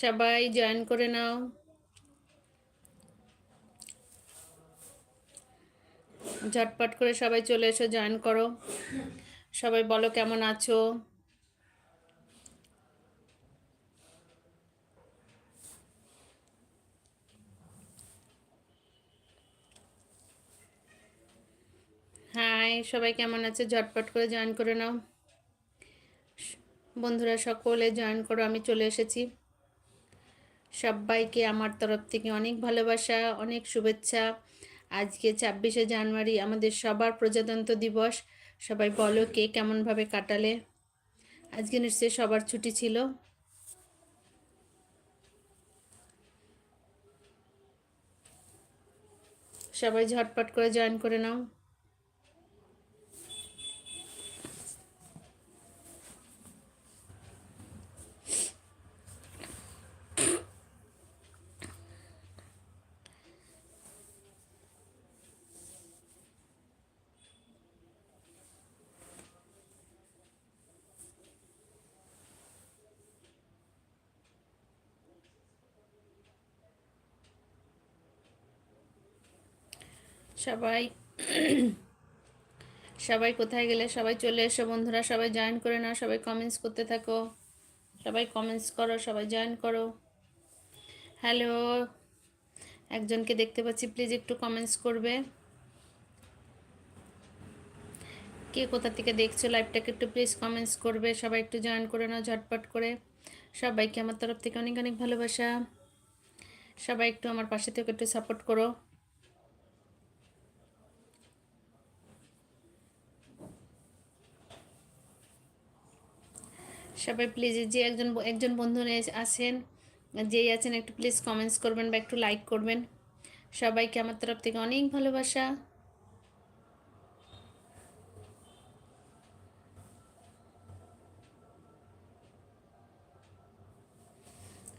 সবাই জয়েন করে নাও। ঝটপট করে সবাই চলে এসো, জয়েন করো। সবাই বলো কেমন আছো? হাই, সবাই কেমন আছে? ঝটপট করে জয়েন করে নাও। বন্ধুরা সকলে জয়েন করো, আমি চলে এসেছি। সবাইকে আমার তরফ থেকে অনেক ভালোবাসা, অনেক শুভেচ্ছা। আজকে ছাব্বিশে জানুয়ারি আমাদের সবার প্রজাতন্ত্র দিবস। সবাই বলো কে কেমনভাবে কাটালে। আজকে নিশ্চয়ই সবার ছুটি ছিল। সবাই ঝটপট করে জয়েন করে নাও। সবাই সবাই কোথায় গেলে সবাই চলে এসো বন্ধুরা, সবাই জয়েন করে নাও, সবাই কমেন্টস করতে থাকো, সবাই কমেন্টস করো, সবাই জয়েন করো। হ্যালো একজনকে দেখতে পাচ্ছি প্লিজ একটু কমেন্টস করবে। কে কোথা থেকে দেখছ লাইভটাকে একটু প্লিজ কমেন্টস করবে, সবাই একটু জয়েন করে নাও ঝটপট করে। সবাইকে আমার তরফ থেকে অনেক অনেক ভালোবাসা। সবাই একটু আমার পাশে থেকে একটু সাপোর্ট করো। সবাই প্লিজ যে একজন একজন বন্ধু আছেন যেই আছেন একটু প্লিজ কমেন্টস করবেন বা একটু লাইক করবেন সবাইকে আমার তরফ থেকে অনেক ভালোবাসা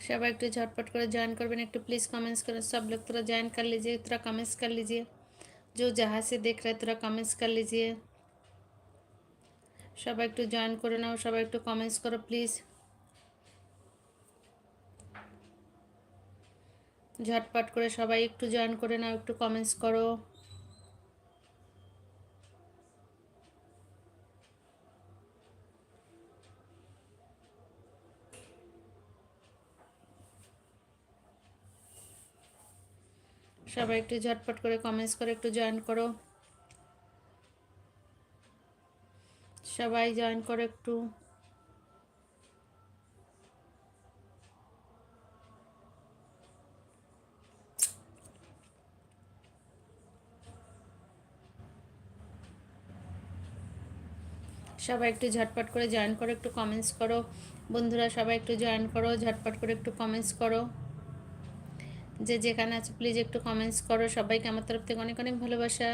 সবাই একটু झटपट করে জয়েন করবেন একটু प्लीज़ कमेंट्स करें सब लोग थोड़ा ज्वाइन कर लीजिए थोड़ा कमेंट्स कर लीजिए जो जहाँ से देख रहे थोड़ा कमेंट्स कर लीजिए সবাই একটু জয়েন করে নাও, সবাই একটু কমেন্টস করো প্লিজ ঝটপট করে সবাই একটু জয়েন করে নাও, একটু কমেন্টস করো। সবাই একটু ঝটপট করে কমেন্টস করে, একটু জয়েন করো। সবাই জয়েন করো একটু। সবাই একটু ঝটপট করে জয়েন করো, একটু কমেন্টস করো। বন্ধুরা সবাই একটু জয়েন করো, ঝটপট করে একটু কমেন্টস করো। যে যেখানে আছে প্লিজ একটু কমেন্টস করো। সবাইকে আমার তরফ থেকে অনেক অনেক ভালোবাসা।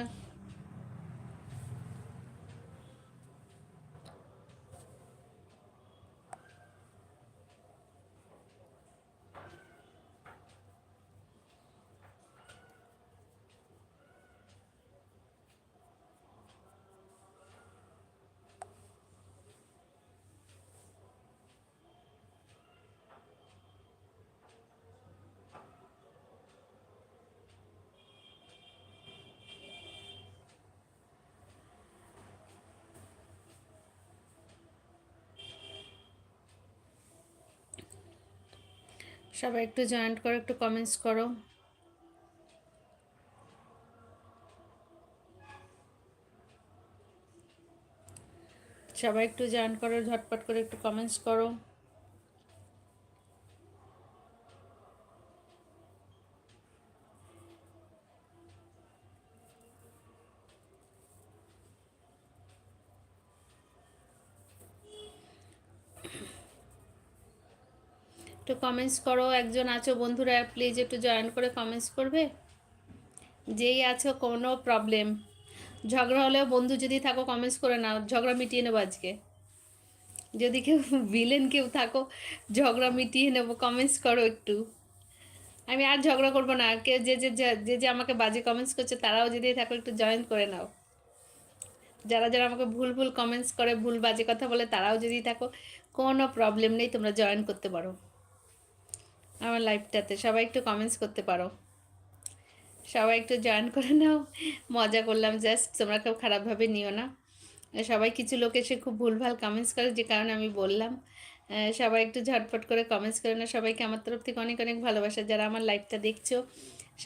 সবাই একটু জয়েন্ট করো, একটু কমেন্টস করো। সবাই একটু জয়েন করো, ঝটপট করে একটু কমেন্টস করো। কমেন্টস করো, একজন আছো বন্ধুরা প্লিজ একটু জয়েন করে কমেন্টস করবে। যেই আছো, কোনো প্রবলেম ঝগড়া হলেও বন্ধু যদি থাকো কমেন্টস করে নাও। ঝগড়া মিটিয়ে নেব আজকে। যদি কেউ ভিলেন কেউ থাকো, ঝগড়া মিটিয়ে নেব কমেন্টস করো একটু। আমি আর ঝগড়া করব না। কে যে যে যে যে আমাকে বাজে কমেন্টস করছে, তারাও যদি থাকো, একটু জয়েন করে নাও। যারা যারা আমাকে ভুল ভুল কমেন্টস করে, ভুল বাজে কথা বলে, তারাও যদি থাকো, কোনো প্রবলেম নেই, তোমরা জয়েন করতে পারো। আমার লাইফটাতে সবাই একটু কমেন্টস করতে পারো। সবাই একটু জয়েন করে নাও। মজা করলাম। জাস্ট তোমরা কেউ খারাপভাবে নিও না। সবাই কিছু লোক এসে খুব ভুলভাল কমেন্টস করে, যে কারণে আমি বললাম। সবাই একটু ঝটপট করে কমেন্টস করে না সবাইকে আমার তরফ থেকে অনেক অনেক ভালোবাসা। যারা আমার লাইভটা দেখছ,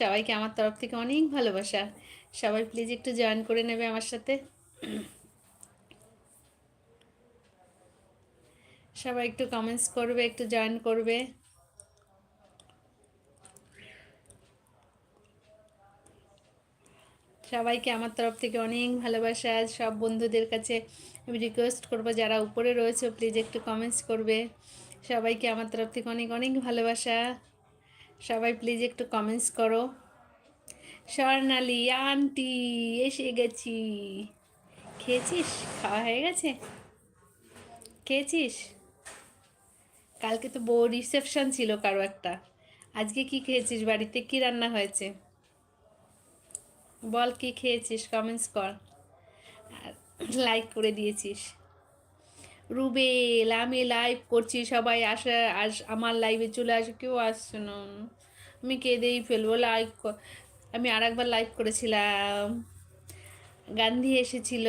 সবাইকে আমার তরফ থেকে অনেক ভালোবাসা। সবাই প্লিজ একটু জয়েন করে নেবে আমার সাথে। সবাই একটু কমেন্টস করবে, একটু জয়েন করবে। সবাইকে আমার তরফ থেকে অনেক ভালোবাসা। সব বন্ধুদের কাছে আমি রিকোয়েস্ট করব, যারা উপরে রয়েছে প্লিজ একটু কমেন্টস করবে। সবাইকে আমার তরফ থেকে অনেক অনেক ভালোবাসা। সবাই প্লিজ একটু কমেন্টস করো। স্বর্ণালী আন্টি এসে গেছি। খেয়েছিস? খাওয়া হয়ে গেছে? খেয়েছিস? কালকে তো বউ রিসেপশন ছিল কারও একটা। আজকে কি খেয়েছিস? বাড়িতে কি রান্না হয়েছে? বল কি খেয়েছিস? কমেন্টস কর। লাইক করে দিয়েছিস। রুবেল, আমি লাইভ করছি, সবাই আসে, আস, আমার লাইভে চলে আসে, কেউ আসছে না। আমি কেঁদেই ফেলব লাইক আমি আর একবার লাইভ করেছিলাম। গান্ধী এসেছিল।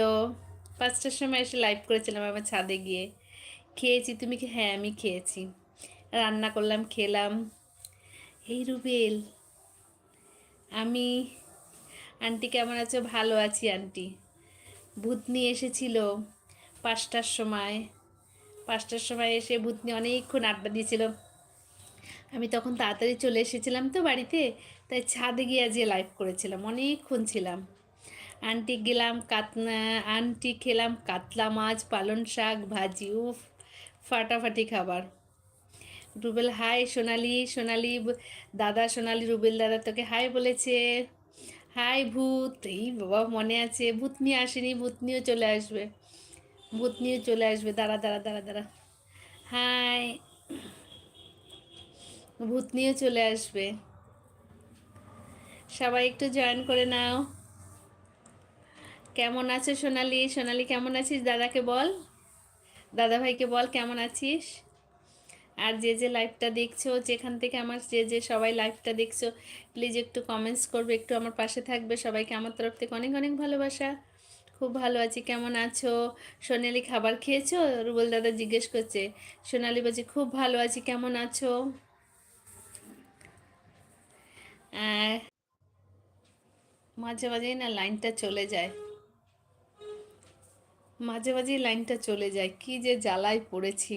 পাঁচটার সময় এসে লাইভ করেছিলাম আমার ছাদে গিয়ে। খেয়েছি, তুমি কি হ্যাঁ আমি খেয়েছি। রান্না করলাম, খেলাম। এই রুবেল, আমি আন্টি কেমন আছো? ভালো আছি আন্টি। ভূতনি এসেছিল পাঁচটার সময়। পাঁচটার সময় এসে ভূতনি অনেকক্ষণ আড্ডা দিয়েছিল। আমি তখন তাড়াতাড়ি চলে এসেছিলাম তো বাড়িতে, তাই ছাদে গিয়ে আজকে লাইভ করেছিলাম। অনেকক্ষণ ছিলাম। আন্টি গেলাম কাতনা আন্টি খেলাম কাতলা মাছ পালন শাক, ভাজি, উফ, ফাটাফাটি খাবার। রুবেল, হাই সোনালি সোনালি দাদা সোনালি রুবেল দাদা তোকে হাই বলেছে। হাই ভূত, এই বাবা মনে আছে, ভূত নিয়ে আসেনি, ভূত নিয়েও চলে আসবে, ভূত নিয়ে চলে আসবে, দাঁড়া দাঁড়া দাঁড়া দাঁড়া, হাই, ভূত নিয়ে চলে আসবে, সবাই একটু জয়েন করে নাও, কেমন আছো সোনালি? সোনালি কেমন আছিস? দাদাকে বল দাদা ভাইকে বল, কেমন আছিস? আর যে যে লাইভটা দেখছ, যেখান থেকে আমার যে যে সবাই লাইভটা দেখছ প্লিজ একটু কমেন্টস করবে, একটু আমার পাশে থাকবে। সবাইকে আমার তরফ থেকে অনেক অনেক ভালোবাসা। খুব ভালো আছি, কেমন আছো? সোনালি খাবার খেয়েছো? রুবল দাদা জিজ্ঞেস করছে, সোনালি বলছে, খুব ভালো আছি, কেমন আছো? মাঝে মাঝেই না লাইনটা চলে যায়। মাঝে মাঝেই লাইনটা চলে যায়, কি যে জ্বালায় পড়েছি।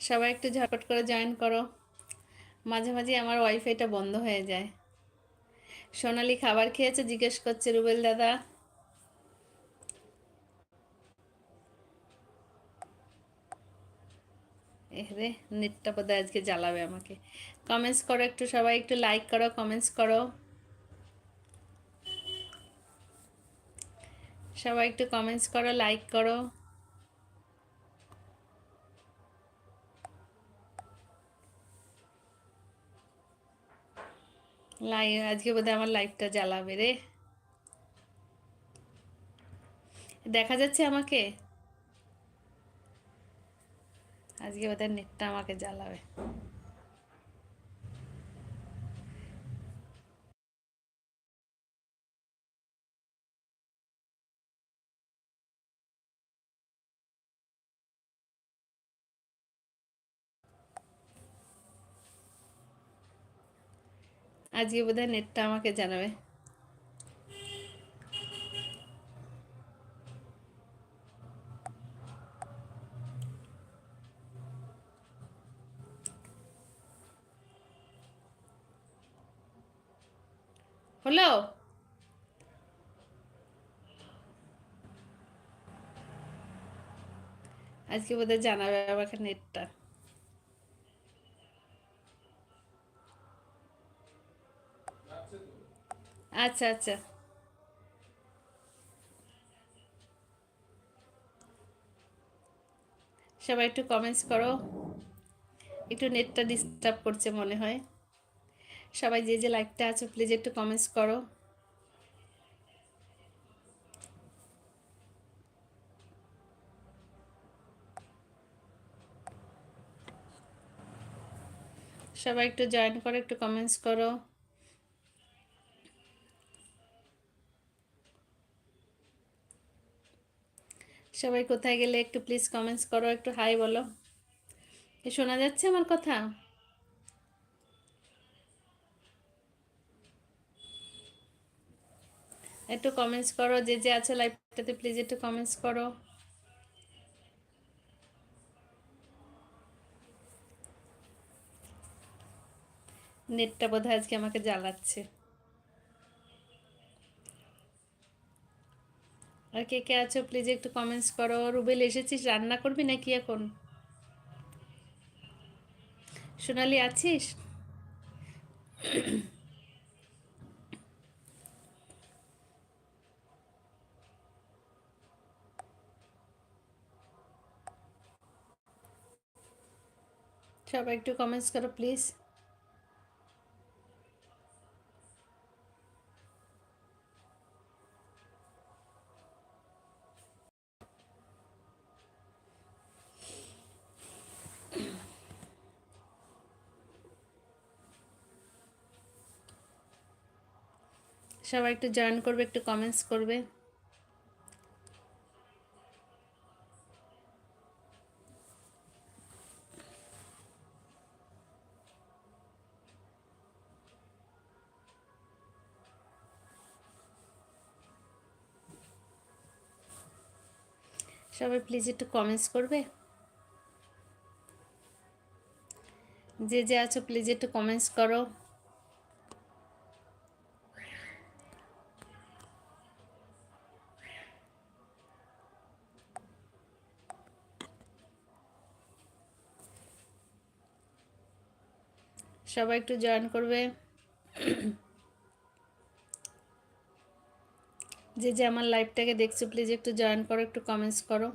সবাই একটু ঝটপট করে জয়েন করো। মাঝে মাঝে আমার ওয়াইফাইটা বন্ধ হয়ে যায়। সোনালি খাবার খেয়েছে, জিজ্ঞেস করছে রুবেল দাদা। এ রে, নেটটা বোধহয় আজকে জ্বালাবে আমাকে। কমেন্টস করো একটু, সবাই একটু লাইক করো কমেন্টস করো। সবাই একটু কমেন্টস করো লাইক করো। আজকে বোধহয় আমার লাইফটা জ্বালাবে রে। দেখা যাচ্ছে আমাকে? আজকে বোধহয় নেটটা আমাকে জ্বালাবে। আজকে বোধহয় নেটটা আমাকে জানাবে। হলো? আজকে বোধহয় জানাবে আমাকে নেটটা। আচ্ছা আচ্ছা। সবাই একটু কমেন্টস করো। একটু নেটটা ডিস্টার্ব করছে মনে হয়। সবাই যে যে লাইকটা আছো প্লিজ একটু কমেন্টস করো। সবাই একটু জয়েন করো, একটু কমেন্টস করো। সবাই কোথায় গেলে একটু প্লিজ কমেন্টস করো, একটু হাই বলো। শোনা যাচ্ছে আমার কথা? একটু কমেন্টস করো, যে যে আছে লাইভটাতে প্লিজ একটু কমেন্টস করো। নেটটা বোধহয় আজকে আমাকে জ্বালাচ্ছে। কে কে আছো? প্লিজ একটু কমেন্টস করো। রুবেল, এসেছিস? রান্না করবি নাকি এখন? সোনালি, আছিস? সবাই একটু কমেন্টস করো প্লিজ সবাই একটু জয়েন করবে, একটু কমেন্টস করবে। সবাই প্লিজ একটু কমেন্টস করবে। যে যে আছো প্লিজ একটু কমেন্টস করো। সবাই একটু জয়েন করবে। যে যে আমার লাইভটাকে দেখছ প্লিজ একটু জয়েন করো একটু কমেন্টস করো।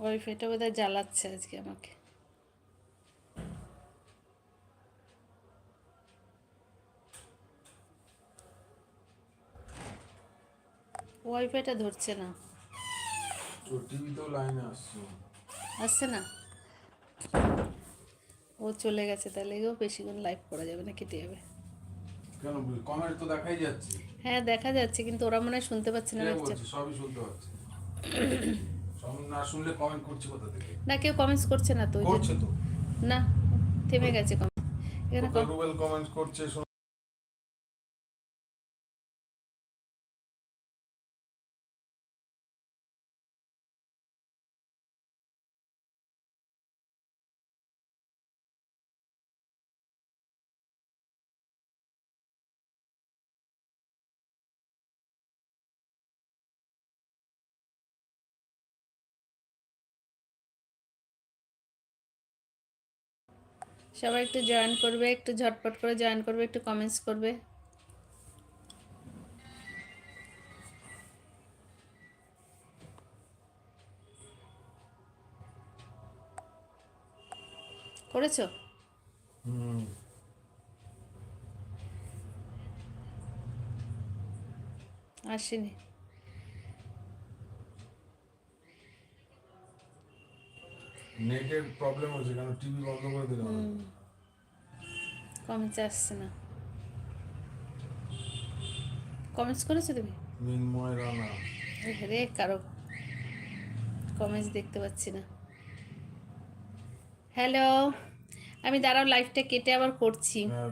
ওয়াইফাইটা বোধ হয় জ্বালাচ্ছে আজকে আমাকে। ওয়াইফাইটা ধরছে না। তো লাইনে আসছে। আসছে না? ও চলে গেছে তাহলে এও বেশিক্ষণ লাইভ করা যাবে না কেটে যাবে। কেন? কমেন্ট তো দেখাই যাচ্ছে। হ্যাঁ দেখা যাচ্ছে কিন্তু ওরা মনে হয় শুনতে পাচ্ছে না বলছে? সবই শুনতে পাচ্ছে। না শুনলে কমেন্ট করছে কোথা থেকে? না কেউ কমেন্টস করছে না তো করছে তো। না থেমে গেছে কমেন্ট এখানে গুগল রুবেল কমেন্ট করছে সবাই একটু জয়েন করবে একটু ঝটপট করে জয়েন করবে একটু কমেন্টস করবে। করেছ? হুম। আসেনি। নেটের প্রবলেম হচ্ছে কারণ টিভি বন্ধ করে দিলাম কমেন্টস আসছে না। কমেন্টস করেছ তুমি? মিনময় রানা। রে কারও কমেন্টস দেখতে পাচ্ছি না। হ্যালো আমি দাঁড়াও লাইভটা কেটে আবার করছি। হ্যাঁ,